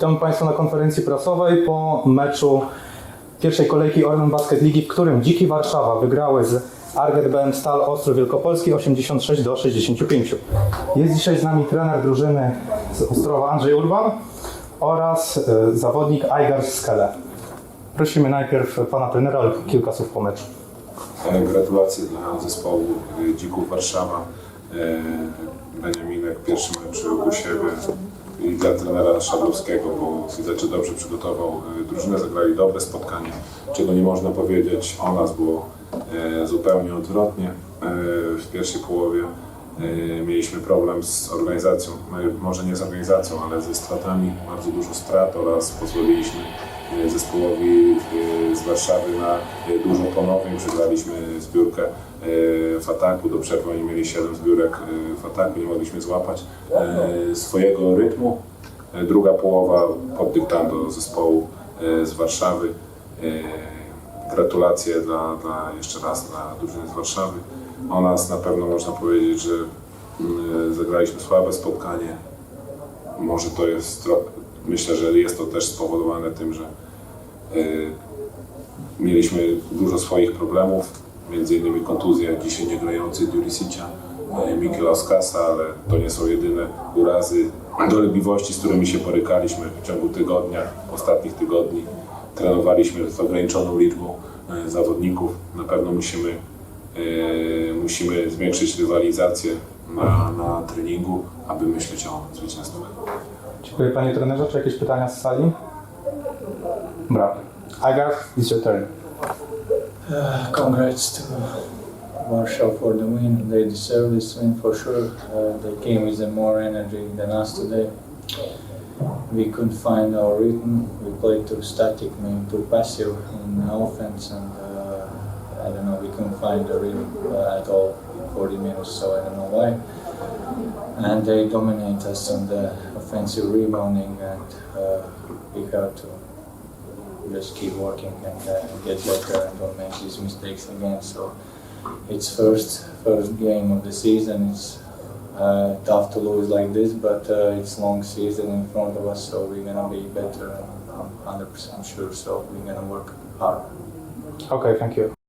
Witamy Państwa na konferencji prasowej po meczu pierwszej kolejki Orlen Basket Ligi, w którym Dziki Warszawa wygrały z Arget BM Stal Ostrów Wielkopolski 86 do 65. Jest dzisiaj z nami trener drużyny z Ostrowa Andrzej Urban oraz e, zawodnik Aigar Skele. Prosimy najpierw pana trenera o kilka słów po meczu. Gratulacje dla zespołu e, Dzików Warszawa. E, Beniaminek pierwszy mecz u siebie dla trenera Szablowskiego, bo widać, że dobrze przygotował e, drużynę, zagrali dobre spotkanie, czego nie można powiedzieć o nas, było e, zupełnie odwrotnie. E, W pierwszej połowie mieliśmy problem z organizacją, e, może nie z organizacją, ale ze stratami, bardzo dużo strat oraz pozwoliliśmy e, zespołowi e, z Warszawy na e, dużo ponowień. Przegraliśmy zbiórkę e, w ataku, do przerwy oni mieli 7 zbiórek e, w ataku, nie mogliśmy złapać e, swojego rytmu. E, Druga połowa pod dyktando zespołu e, z Warszawy. E, Gratulacje dla, dla jeszcze raz dla drużyny z Warszawy. O nas na pewno można powiedzieć, że mm, zagraliśmy słabe spotkanie. Może to jest, myślę, że jest to też spowodowane tym, że y, mieliśmy dużo swoich problemów, między innymi kontuzja dzisiaj niegrający Durisicia, y, Mikela Oskasa, ale to nie są jedyne urazy, dolegliwości, z którymi się borykaliśmy w ciągu tygodnia, ostatnich tygodni. Trenowaliśmy z ograniczoną liczbą y, zawodników. Na pewno musimy, musimy zwiększyć rywalizację na, na treningu, aby myśleć o zwycięstwie. Dziękuję panie trenerze. Czy jakieś pytania z sali? Brak. Aigar, it's your turn. Uh, congrats to Warsaw for the win. They deserve this win for sure. Uh, they came with more energy than us today. We couldn't find our rhythm. We played too static, maybe too passive in offense, and uh, I don't know. We couldn't find the rhythm uh, at all in 40 minutes, so I don't know why. And they dominate us on the offensive rebounding, and uh, we have to just keep working and uh, get better and don't make these mistakes again. So it's first first game of the season. It's uh, tough to lose like this, but uh, it's long season in front of us, so we're gonna be better. I'm 100% sure. So we're gonna work hard. Okay, thank you.